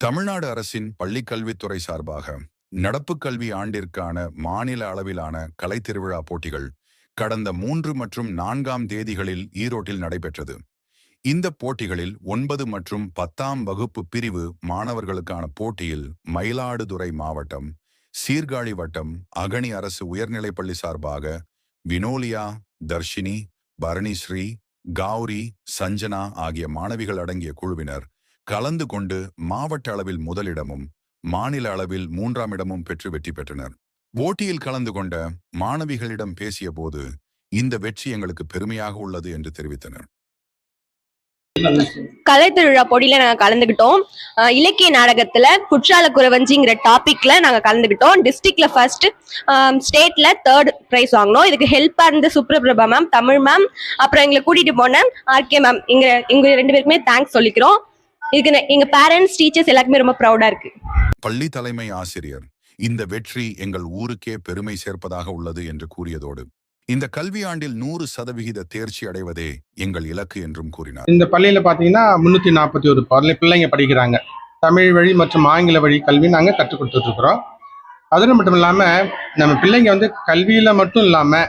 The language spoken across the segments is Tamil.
தமிழ்நாடு அரசின் பள்ளிக்கல்வித்துறை சார்பாக நடப்பு கல்வி ஆண்டிற்கான மாநில அளவிலான கலை திருவிழா போட்டிகள் கடந்த மூன்று மற்றும் நான்காம் தேதிகளில் ஈரோட்டில் நடைபெற்றது. இந்த போட்டிகளில் ஒன்பது மற்றும் பத்தாம் வகுப்பு பிரிவு மாணவர்களுக்கான போட்டியில் மயிலாடுதுறை மாவட்டம் சீர்காழி வட்டம் அகணி அரசு உயர்நிலைப்பள்ளி சார்பாக வினோலியா தர்ஷினி பரணிஸ்ரீ கௌரி சஞ்சனா ஆகிய மாணவிகள் அடங்கிய குழுவினர் கலந்து கொண்டு மாவட்ட அளவில் முதலிடமும் மாநில அளவில் மூன்றாம் இடமும் பெற்று வெற்றி பெற்றனர். போட்டியில் கலந்து கொண்ட மாணவிகளிடம் பேசிய போது இந்த வெற்றி எங்களுக்கு பெருமையாக உள்ளது என்று தெரிவித்தனர். கலை திருவிழா போட்டியில நாங்க கலந்துக்கிட்டோம் இலக்கிய நாடகத்துல குற்றால குறவஞ்சிங்கிற டாபிக்ல நாங்க கலந்துக்கிட்டோம் டிஸ்ட்ரிக்ட்ல ஃபர்ஸ்ட் ஸ்டேட்ல தேர்ட் பிரைஸ் வாங்கினோம். இதுக்கு ஹெல்ப்பா இருந்த சுப்ரபிரபா மேம் தமிழ் மேம் அப்புறம் எங்களை கூட்டிட்டு போன ஆர்கே மேம் இங்க இங்க ரெண்டு பேருக்குமே தேங்க்ஸ் சொல்லிக்கிறோம். இதுக்கு எங்க பேரண்ட்ஸ் டீச்சர்ஸ் எல்லாருக்குமே ரொம்ப ப்ரௌடா இருக்கு. பள்ளி தலைமை ஆசிரியர் இந்த வெற்றி எங்கள் ஊருக்கே பெருமை சேர்ப்பதாக உள்ளது என்று கூறியதோடு இந்த கல்வியாண்டில் நூறு சதவிகித தேர்ச்சி அடைவதே எங்கள் இலக்கு என்றும் கூறினார். இந்த பள்ளியில் பார்த்தீங்கன்னா முந்நூற்றி நாற்பத்தி ஒரு பள்ளி பிள்ளைங்க படிக்கிறாங்க. தமிழ் வழி மற்றும் ஆங்கில வழி கல்வி நாங்கள் கற்றுக் கொடுத்துட்ருக்குறோம். அதோடு மட்டும் இல்லாமல் நம்ம பிள்ளைங்க வந்து கல்வியில் மட்டும் இல்லாமல்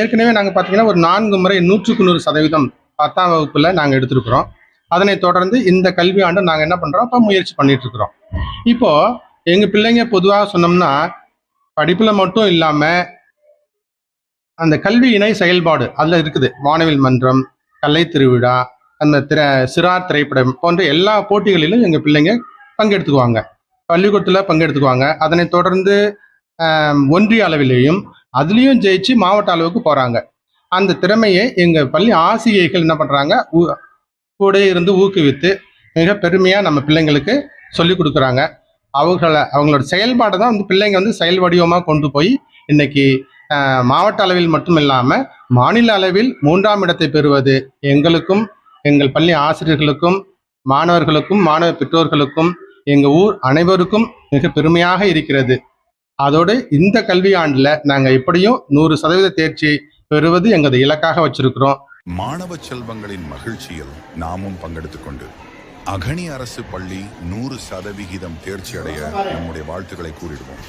ஏற்கனவே நாங்கள் பார்த்தீங்கன்னா ஒரு நான்கு முறை நூற்றுக்கு நூறு சதவீதம் பத்தாம் வகுப்பில் நாங்கள் எடுத்திருக்கிறோம். அதனை தொடர்ந்து இந்த கல்வி ஆண்டு நாங்கள் என்ன பண்ணுறோம் இப்போ முயற்சி பண்ணிட்டு இருக்கிறோம் இப்போது எங்கள் பிள்ளைங்க பொதுவாக சொன்னோம்னா படிப்பில் மட்டும் இல்லாமல் அந்த கல்வி இணை செயல்பாடு அதில் இருக்குது. வானவில் மன்றம் கலை திருவிழா அந்த திர சிறார் திரைப்படம் போன்ற எல்லா போட்டிகளிலும் எங்கள் பிள்ளைங்க பங்கெடுத்துக்குவாங்க. பள்ளிக்கூடத்தில் பங்கெடுத்துக்குவாங்க. அதனை தொடர்ந்து ஒன்றிய அளவிலேயும் அதுலேயும் ஜெயிச்சு மாவட்ட அளவுக்கு போகிறாங்க அந்த திறமையை எங்கள் பள்ளி ஆசிரியைகள் என்ன பண்ணுறாங்க கூட இருந்து ஊக்குவித்து மிக பெருமையாக நம்ம பிள்ளைங்களுக்கு சொல்லி கொடுக்குறாங்க. அவர்களை அவங்களோட செயல்பாடை தான் வந்து பிள்ளைங்க வந்து செயல் வடிவமாக கொண்டு போய் இன்னைக்கு மாவட்ட அளவில் மட்டும் இல்லாமல் மாநில அளவில் மூன்றாம் இடத்தை பெறுவது எங்களுக்கும் எங்கள் பள்ளி ஆசிரியர்களுக்கும் மாணவர்களுக்கும் மாணவ பெற்றோர்களுக்கும் எங்கள் ஊர் அனைவருக்கும் மிக பெருமையாக இருக்கிறது. அதோடு இந்த கல்வியாண்டில் நாங்கள் எப்படியும் நூறு சதவீத தேர்ச்சி பெறுவது எங்களது இலக்காக வச்சிருக்கிறோம். மாணவ செல்வங்களின் மகிழ்ச்சியில் நாமும் பங்கெடுத்துக் கொண்டு அகனி அரசு பள்ளி நூறு சதவிகிதம் தேர்ச்சி அடைய நம்முடைய வாழ்த்துக்களை கூறிடுவோம்.